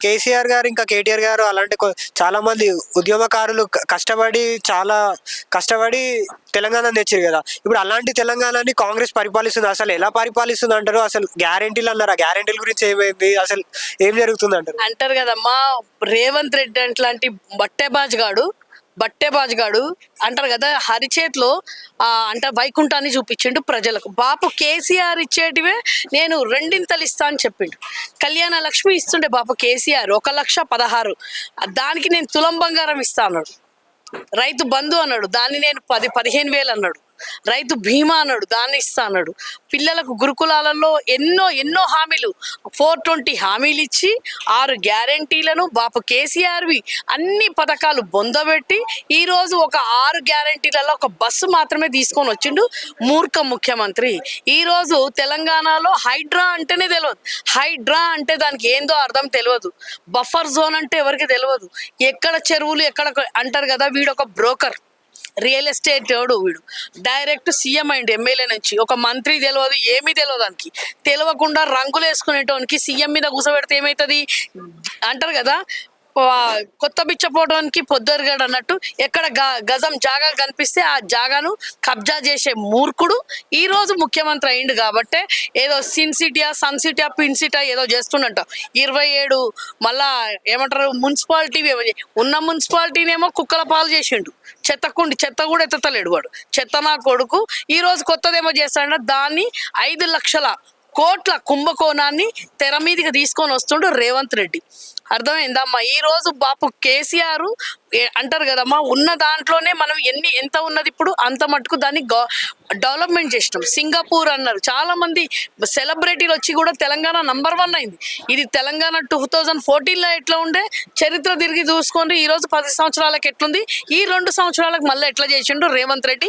కేసీఆర్ గారు ఇంకా కేటీఆర్ గారు అలాంటి చాలా మంది ఉద్యమకారులు కష్టపడి చాలా కష్టపడి తెలంగాణ తెచ్చారు కదా. ఇప్పుడు అలాంటి తెలంగాణని కాంగ్రెస్ పరిపాలిస్తుంది. అసలు ఎలా పరిపాలిస్తుంది అంటారు? అసలు గ్యారంటీలు అన్నారు? ఆ గ్యారెంటీల గురించి ఏమైంది? అసలు ఏం జరుగుతుంది అంటారు? అంటారు కదమ్మా రేవంత్ రెడ్డి అట్లాంటి బట్టెబాజ్గాడు బట్టెబాజ్గాడు అంటారు కదా హరిచేతిలో ఆ, అంటే వైకుంఠాన్ని చూపించిండు ప్రజలకు. బాపు కేసీఆర్ ఇచ్చేటివే నేను రెండింతలు ఇస్తా అని చెప్పిండు. కళ్యాణ లక్ష్మి ఇస్తుండే బాబు కేసీఆర్ ఒక లక్ష పదహారు. దానికి నేను తులం బంగారం ఇస్తా అన్నాడు. రైతు బంధు అన్నాడు. దాన్ని నేను పది పదిహేను వేలు అన్నాడు. రైతు బీమా అన్నాడు దాన్ని ఇస్తా అన్నాడు. పిల్లలకు గురుకులాలలో ఎన్నో ఎన్నో హామీలు. ఫోర్ ట్వంటీ హామీలు ఇచ్చి ఆరు గ్యారంటీలను బాపు కేసీఆర్వి అన్ని పథకాలు బొందబెట్టి ఈ రోజు ఒక ఆరు గ్యారంటీలలో ఒక బస్సు మాత్రమే తీసుకొని వచ్చిండు మూర్ఖ ముఖ్యమంత్రి. ఈ రోజు తెలంగాణలో హైడ్రా అంటేనే తెలియదు హైడ్రా అంటే దానికి ఏందో అర్థం తెలియదు బఫర్ జోన్ అంటే ఎవరికి తెలియదు ఎక్కడ చెరువులు ఎక్కడ అంటారు కదా వీడు ఒక బ్రోకర్. రియల్ ఎస్టేట్ వాడు వీడు? డైరెక్ట్ సీఎం అయింది ఎమ్మెల్యే నుంచి. ఒక మంత్రి తెలియదు ఏమీ తెలియదు దానికి తెలియకుండా రంగులు వేసుకునేటోనికి సీఎం మీద కూసబెడితే ఏమవుతుంది అంటారు కదా కొత్త బిచ్చపోవడానికి పొద్దురుగాడు అన్నట్టు ఎక్కడ గ- గజం జాగా కనిపిస్తే ఆ జాగాను కబ్జా చేసే మూర్ఖుడు ఈ రోజు ముఖ్యమంత్రి అయిండు కాబట్టే ఏదో సిన్ సిటీయా సన్ సిటీయా పిన్ సిటీయా ఏదో చేస్తుండంట. ఇరవై ఏడు మళ్ళా ఏమంటారు మున్సిపాలిటీ ఉన్న మున్సిపాలిటీనేమో కుక్కల పాలు చేసిండు. చెత్తకుండి చెత్త కూడా ఎత్తలేడు వాడు. చెత్త నా కొడుకు. ఈ రోజు కొత్తదేమో చేస్తాడంటే. దాన్ని ఐదు లక్షల కోట్ల కుంభకోణాన్ని తెర మీదకి తీసుకొని వస్తుండు రేవంత్ రెడ్డి. అర్థమైందమ్మా? ఈ రోజు బాపు కేసీఆర్ అంటారు కదమ్మా ఉన్న దాంట్లోనే మనం ఎన్ని ఎంత ఉన్నది ఇప్పుడు అంత మటుకు దాన్ని గవ- డెవలప్మెంట్ చేసినాం. సింగపూర్ అన్నారు. చాలా మంది సెలబ్రిటీలు వచ్చి కూడా తెలంగాణ నంబర్ వన్ అయింది. ఇది తెలంగాణ టూ థౌజండ్ ఫోర్టీన్లో ఎట్లా ఉండే? చరిత్ర తిరిగి చూసుకొని ఈ రోజు పది సంవత్సరాలకు ఎట్లుంది? ఈ రెండు సంవత్సరాలకు మళ్ళీ ఎట్లా చేసిండు రేవంత్ రెడ్డి?